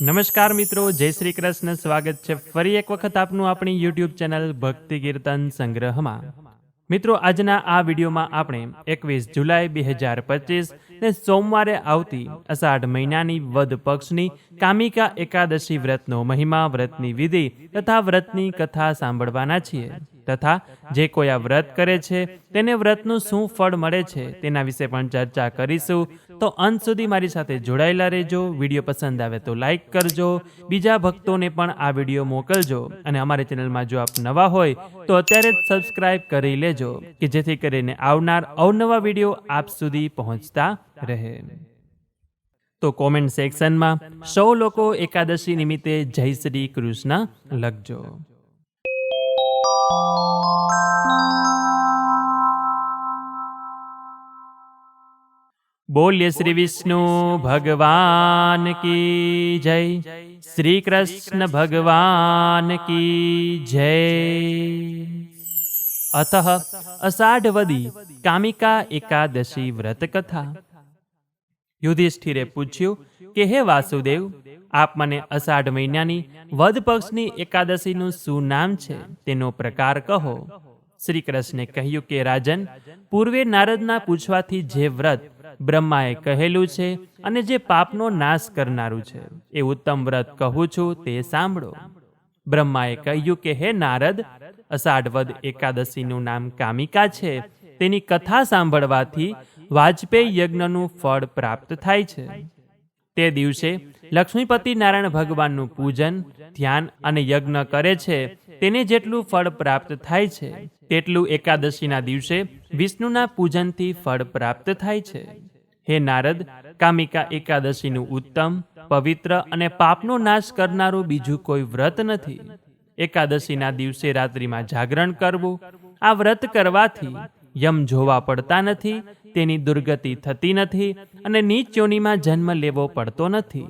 નમસ્કાર મિત્રો, જય શ્રી કૃષ્ણ, સ્વાગત છે ફરી એક વખત આપનું આપણી યુટ્યુબ ચેનલ ભક્તિ કીર્તન સંગ્રહમાં. મિત્રો, આજના આ વિડીયોમાં આપણે એકવીસ જુલાઈ બે હજાર પચીસ ને સોમવારે આવતી અષાઢ મહિનાની વદ પક્ષની કામિકા એકાદશી વ્રતનો મહિમા, વ્રતની વિધિ તથા વ્રતની કથા સાંભળવાના છીએ. તથા જે કોઈ આ વ્રત કરે છે, તેને વ્રતનું શું ફળ મળે છે, તેના વિશે પણ ચર્ચા કરીશું. તો અંત સુધી મારી સાથે જોડાયેલા રહેજો. વીડિયો પસંદ આવે તો લાઈક કરજો. બીજા ભક્તોને પણ આ વીડિયો મોકલજો. અને અમારી ચેનલમાં જો આપ નવા હોય, તો અત્યારે જ સબસ્ક્રાઈબ કરી લેજો, કે જેથી કરીને આવનાર અવનવા વીડિયો આપ સુધી પહોંચતા રહે. તો કોમેન્ટ સેક્શનમાં, સૌ લોકો એકાદશી નિમિત્તે જય શ્રી કૃષ્ણ લખજો. બોલ્ય શ્રી વિષ્ણુ ભગવાન કી જય. શ્રી કૃષ્ણ ભગવાન કી જય. અત અષાઢવદી કામિકા એકાદશી વ્રત કથા. યુધિષ્ઠિરે પૂછ્યું કે હે વાસુદેવ આપ મને અષાઢ મહિનાની વદ પક્ષની એકાદશીનું શું નામ છે તેનો પ્રકાર કહો. શ્રી કૃષ્ણે કહ્યું કે, રાજન, પૂર્વે નારદના પૂછવાથી જે વ્રત બ્રહ્માએ કહેલું છે અને જે પાપનો નાશ કરનારું છે, એ ઉત્તમ વ્રત કહું છું તે સાંભળો. બ્રહ્માએ કહ્યું કે, હે નારદ અષાઢવદ એકાદશીનું નામ કામિકા છે. તેની કથા સાંભળવાથી વાજપેયી યજ્ઞનું ફળ પ્રાપ્ત થાય છે. તે દિવસે લક્ષ્મીપતિ નારાયણ ભગવાનનું પૂજન, ધ્યાન અને યજ્ઞ કરે છે. તેને જેટલું ફળ પ્રાપ્ત થાય છે, તેટલું એકાદશીના દિવસે વિષ્ણુના પૂજનથી ફળ પ્રાપ્ત થાય છે. હે નારદ, કામિકા એકાદશીનું ઉત્તમ, પવિત્ર અને પાપનો નાશ કરનારું બીજું કોઈ વ્રત નથી. એકાદશીના દિવસે રાત્રિમાં જાગરણ કરવું, આ વ્રત કરવાથી યમ જોવા પડતા નથી તેની દુર્ગતિ થતી નથી અને નીચ યોનિમાં જન્મ લેવો પડતો નથી.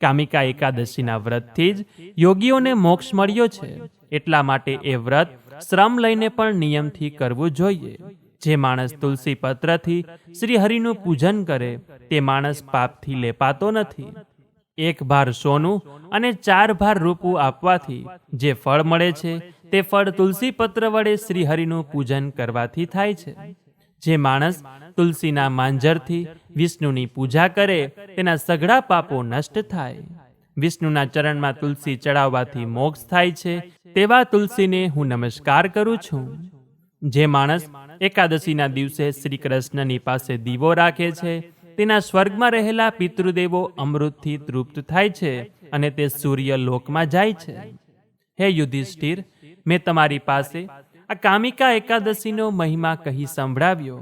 કામિકા એકાદશીના વ્રતથી જ યોગીઓને મોક્ષ મળ્યો છે. એટલા માટે એ વ્રત શ્રમ લઈને પણ નિયમથી કરવું જોઈએ. જે માણસ તુલસી પત્રથી શ્રીહરિનું પૂજન કરે, તે માણસ પાપથી લેપાતો નથી. એક ભાર સોનું અને ચાર ભાર રૂપું આપવાથી જે ફળ મળે છે, તે ફળ તુલસી પત્ર વડે શ્રીહરિનું પૂજન કરવાથી થાય છે. જે માણસ તુલસીના માંજરથી વિષ્ણુની પૂજા કરે, તેના સઘળા પાપો નષ્ટ થાય. વિષ્ણુના ચરણમાં તુલસી ચડાવવાથી મોક્ષ થાય છે, તેવા તુલસીને હું નમસ્કાર કરું છું. જે માણસ એકાદશીના દિવસે શ્રી કૃષ્ણની પાસે દીવો રાખે છે, તેના સ્વર્ગમાં રહેલા પિતૃદેવો અમૃતથી તૃપ્ત થાય છે અને તે સૂર્ય લોકમાં જાય છે. હે યુધિષ્ઠિર, મેં તમારી પાસે આ કામિકા એકાદશીનો મહિમા કહી સંભળાવ્યો.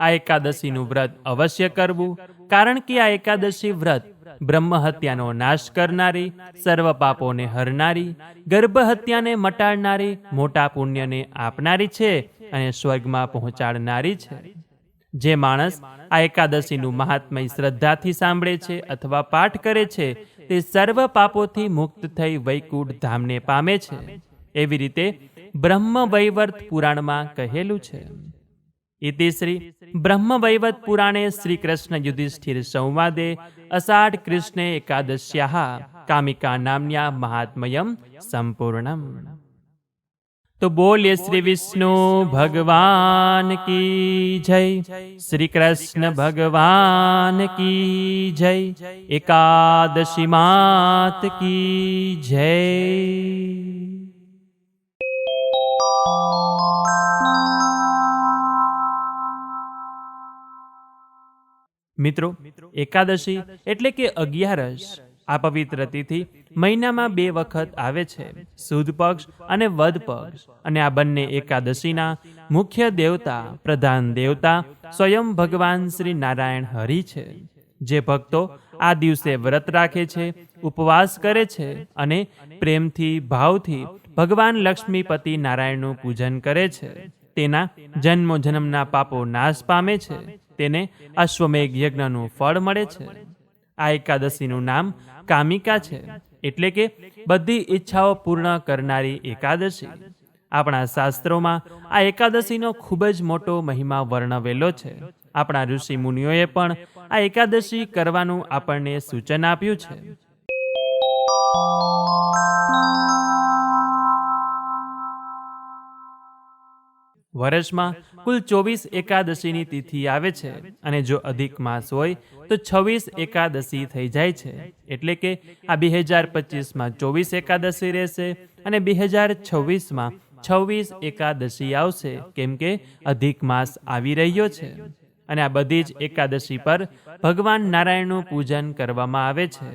આ એકાદશીનું વ્રત અવશ્ય કરવું, કારણ કે આ એકાદશી વ્રત બ્રહ્મ હત્યાનો નાશ કરનારી, સર્વ પાપોને હરનારી ગર્ભ હત્યાને મટાડનારી, મોટા પુણ્યને આપનારી છે અને સ્વર્ગમાં પહોંચાડનારી છે. જે માણસ આ એકાદશીનું મહાત્મય શ્રદ્ધાથી સાંભળે છે અથવા પાઠ કરે છે, તે સર્વ પાપોથી મુક્ત થઈ વૈકુંઠ ધામને પામે છે. એવી રીતે બ્રહ્મ વૈવર્ત પુરાણમાં કહેલું છે. ઇતિ શ્રી બ્રહ્મવૈવત પુરાણે શ્રી કૃષ્ણ યુધિષ્ઠિર સંવાદે અષાઢ કૃષ્ણે એકાદશ્યા કામિકા નામ્યા મહાત્મયમ સંપૂર્ણમ. તો બોલીએ શ્રી વિષ્ણુ, ભગવાન કી જય. શ્રી કૃષ્ણ ભગવાન કી જય. એકાદશી માત કી જય. મિત્રો, એકાદશી એટલે કે અગિયારસ, આ પવિત્ર તિથિ મહિનામાં બે વખત આવે છે, સુદ પક્ષ અને વદ પક્ષ. અને આ બંને એકાદશીના મુખ્ય દેવતા, પ્રધાન દેવતા સ્વયં ભગવાન શ્રી નારાયણ હરિ છે, જે ભક્તો આ દિવસે વ્રત રાખે છે, ઉપવાસ કરે છે અને પ્રેમથી, ભાવથી ભગવાન લક્ષ્મીપતિ નારાયણનું પૂજન કરે છે. તેના જન્મો જન્મના પાપો નાશ પામે છે. તેને અશ્વમેઘ યજ્ઞનું ફળ મળે છે. આ એકાદશીનું નામ કામિકા છે, એટલે કે બધી ઈચ્છાઓ પૂર્ણ કરનારી એકાદશી. આપણા શાસ્ત્રોમાં આ એકાદશીનો ખૂબ જ મોટો મહિમા વર્ણવેલો છે. આપણા ઋષિ મુનિઓએ પણ આ એકાદશી કરવાનું આપણને સૂચન આપ્યું છે. વર્ષમાં કુલ ચોવીસ એકાદશીની તિથિ આવે છે અને જો અધિક માસ હોય, તો છવ્વીસ એકાદશી થઈ જાય છે. એટલે કે આ બે હજાર પચીસમાં ચોવીસ એકાદશી રહેશે અને બે હજાર છવ્વીસમાં છવ્વીસ એકાદશી આવશે, કેમ કે અધિક માસ આવી રહ્યો છે. અને આ બધી જ એકાદશી પર ભગવાન નારાયણનું પૂજન કરવામાં આવે છે.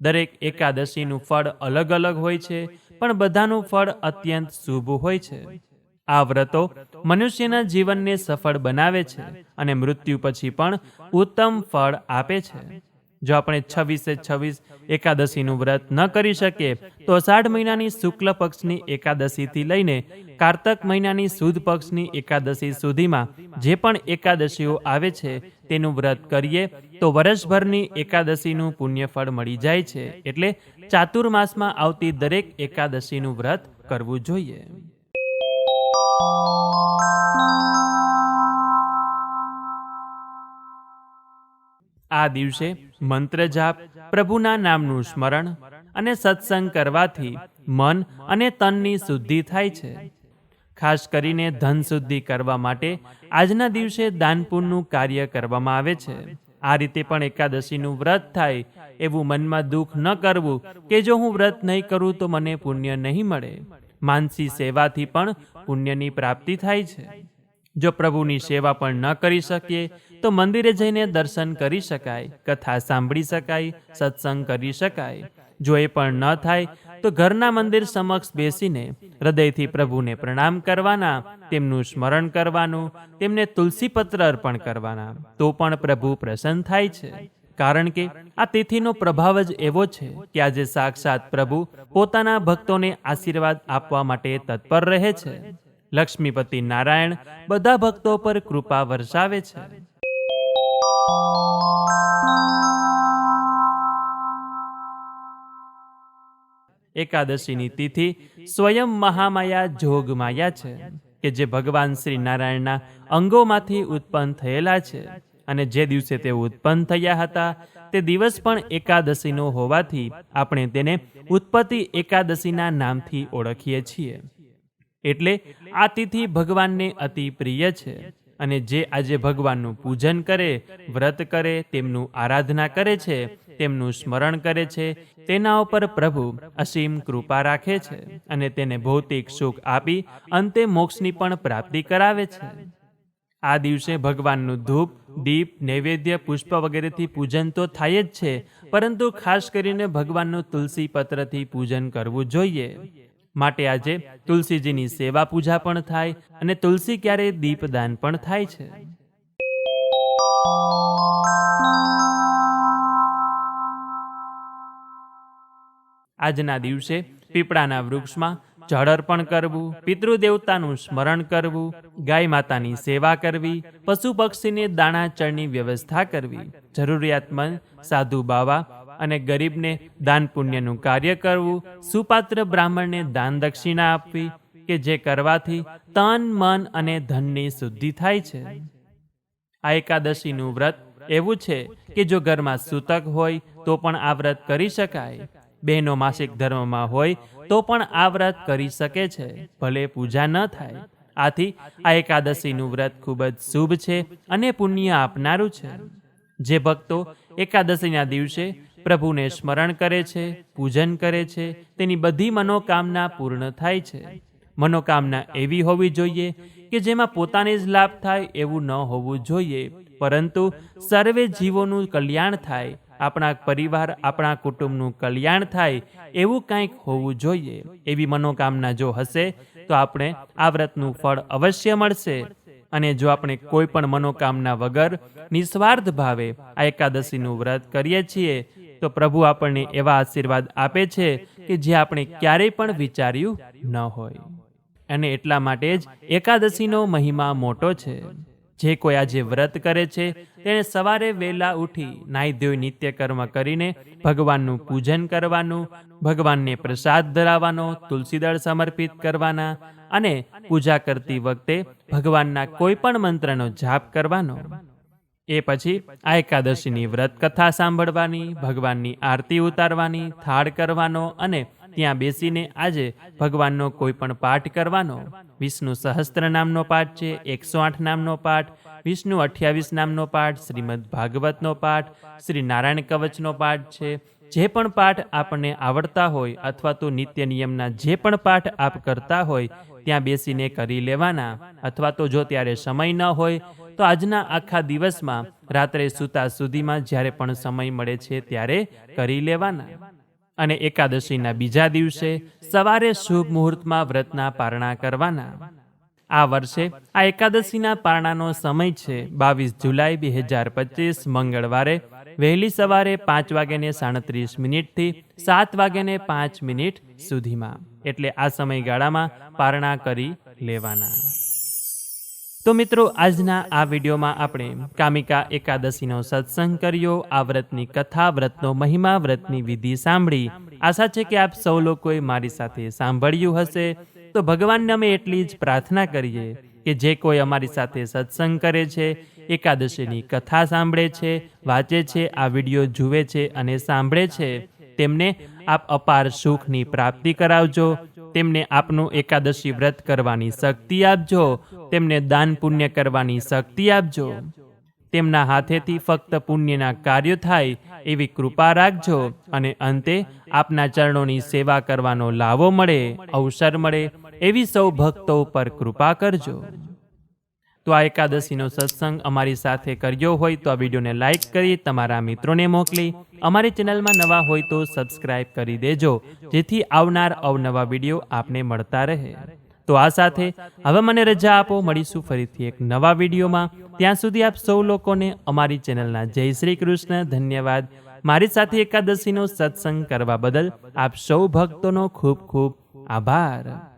દરેક એકાદશીનું ફળ અલગ અલગ હોય છે, પણ બધાનું ફળ અત્યંત શુભ હોય છે. આ વ્રતો મનુષ્યના જીવનને સફળ બનાવે છે અને મૃત્યુ પછી પણ ઉત્તમ ફળ આપે છે. જો આપણે છવ્વીસે છવ્વીસ એકાદશીનું વ્રત ન કરી શકીએ, તો અષાઢ મહિનાની શુક્લ પક્ષની એકાદશીથી લઈને કારતક મહિનાની સુદ પક્ષની એકાદશી સુધીમાં જે પણ એકાદશીઓ આવે છે, તેનું વ્રત કરીએ, તો વર્ષભરની એકાદશીનું પુણ્યફળ મળી જાય છે. એટલે ચાતુર્માસમાં આવતી દરેક એકાદશીનું વ્રત કરવું જોઈએ. આ દિવસે મંત્ર જાપ પ્રભુના નામનું સ્મરણ અને સત્સંગ કરવાથી મન અને તનની શુદ્ધિ થાય છે. ખાસ કરીને ધન શુદ્ધિ કરવા માટે આજના દિવસે દાનપુણનું કાર્ય કરવામાં આવે છે. આ રીતે પણ એકાદશીનું વ્રત થાય એવું મનમાં દુઃખ ન કરવું કે જો હું વ્રત નહીં કરું તો મને પુણ્ય નહીં મળે. માનસી સેવાથી પણ પુણ્યની પ્રાપ્તિ થાય છે. જો પ્રભુની સેવા પણ ન કરી શકીએ, તો મંદિરે જઈને દર્શન કરી શકાય, કથા સાંભળી શકાય, સત્સંગ કરી શકાય. જો એ પણ ન થાય, તો ઘરના મંદિર સમક્ષ બેસીને હૃદયથી પ્રભુને પ્રણામ કરવાના, તેમનું સ્મરણ કરવાનું, તેમને તુલસીપત્ર અર્પણ કરવાના, તો પણ પ્રભુ પ્રસન્ન થાય છે. કારણ કે આ તિથિનો પ્રભાવ જ એવો છે કે આજે સાક્ષાત પ્રભુ પોતાના ભક્તોને આશીર્વાદ આપવા માટે તત્પર રહે છે. લક્ષ્મીપતિ નારાયણ બધા ભક્તો પર કૃપા વરસાવે છે. એકાદશીની તિથિ સ્વયં મહામાયા જોગમાયા છે, કે જે ભગવાન શ્રી નારાયણના અંગોમાંથી ઉત્પન્ન થયેલા છે. અને જે દિવસે તેઓ ઉત્પન્ન થયા હતા, તે દિવસ પણ એકાદશીનો હોવાથી આપણે તેને ઉત્પત્તિ એકાદશીના નામથી ઓળખીએ છીએ. એટલે આ તિથિ ભગવાનને અતિ પ્રિય છે અને જે આજે ભગવાનનું પૂજન કરે, વ્રત કરે, તેમનું આરાધના કરે છે, તેમનું સ્મરણ કરે છે, તેના ઉપર પ્રભુ અસીમ કૃપા રાખે છે અને તેને ભૌતિક સુખ આપી અંતે મોક્ષની પણ પ્રાપ્તિ કરાવે છે. આ દિવસે ભગવાનનું ધૂપ, દીપ, નૈવેદ્ય, પુષ્પ વગેરેથી પૂજન તો થાય જ છે, પરંતુ ખાસ કરીને ભગવાનનું તુલસી પત્રથી પૂજન કરવું જોઈએ. માટે આજે તુલસીજીની સેવા પૂજા પણ થાય અને તુલસી ક્યારે દીપદાન પણ થાય છે. આજના દિવસે પીપળાના વૃક્ષમાં જળ અર્પણ કરવું, પિતૃદેવતાનું સ્મરણ કરવું, ગાય માતાની સેવા કરવી, પશુ પક્ષીને દાણા ચણની વ્યવસ્થા કરવી, જરૂરિયાતમંદ સાધુ બાવા અને ગરીબને દાન પુણ્યનું કાર્ય કરવું, સુપાત્ર બ્રાહ્મણને દાન દક્ષિણા આપવી કે જે કરવાથી તન, મન અને ધનની શુદ્ધિ થાય છે. આ એકાદશીનું વ્રત એવું છે કે જો ઘરમાં સૂતક હોય તો પણ આ વ્રત કરી શકાય. બહેનો માસિક ધર્મમાં હોય તો પણ આ વ્રત કરી શકે છે. ભલે પૂજા ન થાય. આથી આ એકાદશીનું વ્રત ખૂબ જ શુભ છે અને પુણ્ય આપનારું છે. જે ભક્તો એકાદશીના દિવસે પ્રભુને સ્મરણ કરે છે, પૂજન કરે છે, તેની બધી મનોકામના પૂર્ણ થાય છે. મનોકામના એવી હોવી જોઈએ કે જેમાં પોતાને જ લાભ થાય એવું ન હોવું જોઈએ. પરંતુ સર્વે જીવોનું કલ્યાણ થાય આપણા પરિવાર, આપણા કુટુંબનું કલ્યાણ થાય એવું કંઈક હોવું જોઈએ. એવી મનોકામના જો હશે, તો આપણે આ વ્રતનું ફળ અવશ્ય મળશે. અને જો આપણે કોઈ પણ મનોકામના વગર નિસ્વાર્થ ભાવે આ એકાદશીનું વ્રત કરીએ છીએ, તો પ્રભુ આપણને એવા આશીર્વાદ આપે છે કે જે આપણે ક્યારેય પણ વિચાર્યું ન હોય. અને એટલા માટે જ એકાદશીનો મહિમા મોટો છે. જે કોઈ આજે વ્રત કરે છે તેણે સવારે વહેલા ઉઠી નાહી ધોઈ નિત્ય કર્મ કરીને ભગવાનનું પૂજન કરવાનું, ભગવાનને પ્રસાદ ધરાવવાનો, તુલસીદળ સમર્પિત કરવાના અને પૂજા કરતી વખતે ભગવાનના કોઈ પણ મંત્રનો જાપ કરવાનો. એ પછી આ એકાદશીની વ્રત કથા સાંભળવાની, ભગવાનની આરતી ઉતારવાની, થાળ કરવાનો અને ત્યાં બેસીને આજે ભગવાનનો કોઈ પણ પાઠ કરવાનો. વિષ્ણુ સહસ્ત્ર નામનો પાઠ છે, એકસો આઠ નામનો પાઠ વિષ્ણુ અઠ્યાવીસ નામનો પાઠ, શ્રીમદ ભાગવતનો પાઠ, શ્રી નારાયણ કવચનો પાઠ છે. જે પણ પાઠ આપણને આવડતા હોય અથવા તો નિત્ય નિયમના જે પણ પાઠ આપ કરતા હોય, ત્યાં બેસીને કરી લેવાના. અથવા તો જો ત્યારે સમય ન હોય, તો આજના આખા દિવસમાં રાત્રે સૂતા સુધીમાં જ્યારે પણ સમય મળે છે ત્યારે કરી લેવાના. અને એકાદશીના બીજા દિવસે સવારે શુભ મુહૂર્તમાં વ્રતના પારણા કરવાના. આ વર્ષે આ એકાદશીના પારણાનો સમય છે. બાવીસ જુલાઈ બે હજાર પચીસ મંગળવારે વહેલી સવારે પાંચ વાગ્યાને સાડત્રીસ મિનિટથી સાત વાગ્યાને પાંચ મિનિટ સુધીમાં. એટલે આ સમયગાળામાં પારણા કરી લેવાના. તો મિત્રો, આજના આ વિડીયોમાં આપણે કામિકા એકાદશીનો સત્સંગ કર્યો, આ વ્રતની કથા, વ્રતનો મહિમા, વ્રતની વિધિ સાંભળી. આશા છે કે આપ સૌ લોકોએ મારી સાથે સાંભળ્યું હશે. તો ભગવાનને અમે એટલી જ પ્રાર્થના કરીએ કે જે કોઈ અમારી સાથે સત્સંગ કરે છે, એકાદશીની કથા સાંભળે છે, વાંચે છે, આ વીડિયો જુએ છે અને સાંભળે છે, તેમને આપ અપાર સુખની પ્રાપ્તિ કરાવજો, તેમને આપનું એકાદશી વ્રત કરવાની શક્તિ આપજો, તેમને દાન પુણ્ય કરવાની શક્તિ આપજો. તેમના હાથેથી ફક્ત પુણ્યના કાર્યો થાય એવી કૃપા રાખજો અને અંતે આપના ચરણોની સેવા કરવાનો લાવો મળે, અવસર મળે એવી સૌ ભક્તો ઉપર કૃપા કરજો. તો આ એકાદશીનો સત્સંગ અમારી સાથે કર્યો હોય તો આ વિડીયોને લાઈક કરી તમારા મિત્રોને મોકલી. અમારી ચેનલમાં નવા હોય તો સબસ્ક્રાઇબ કરી દેજો. જેથી આવનાર અવનવા વીડિયો આપને મળતા રહે. તો આ સાથે હવે મને રજા આપો. મળીશું ફરીથી એક નવા વિડીયોમાં. ત્યાં સુધી આપ સૌ લોકોને અમારી ચેનલના જય શ્રી કૃષ્ણ ધન્યવાદ. મારી સાથે એકાદશીનો સત્સંગ કરવા બદલ આપ સૌ ભક્તોનો ખૂબ ખૂબ આભાર.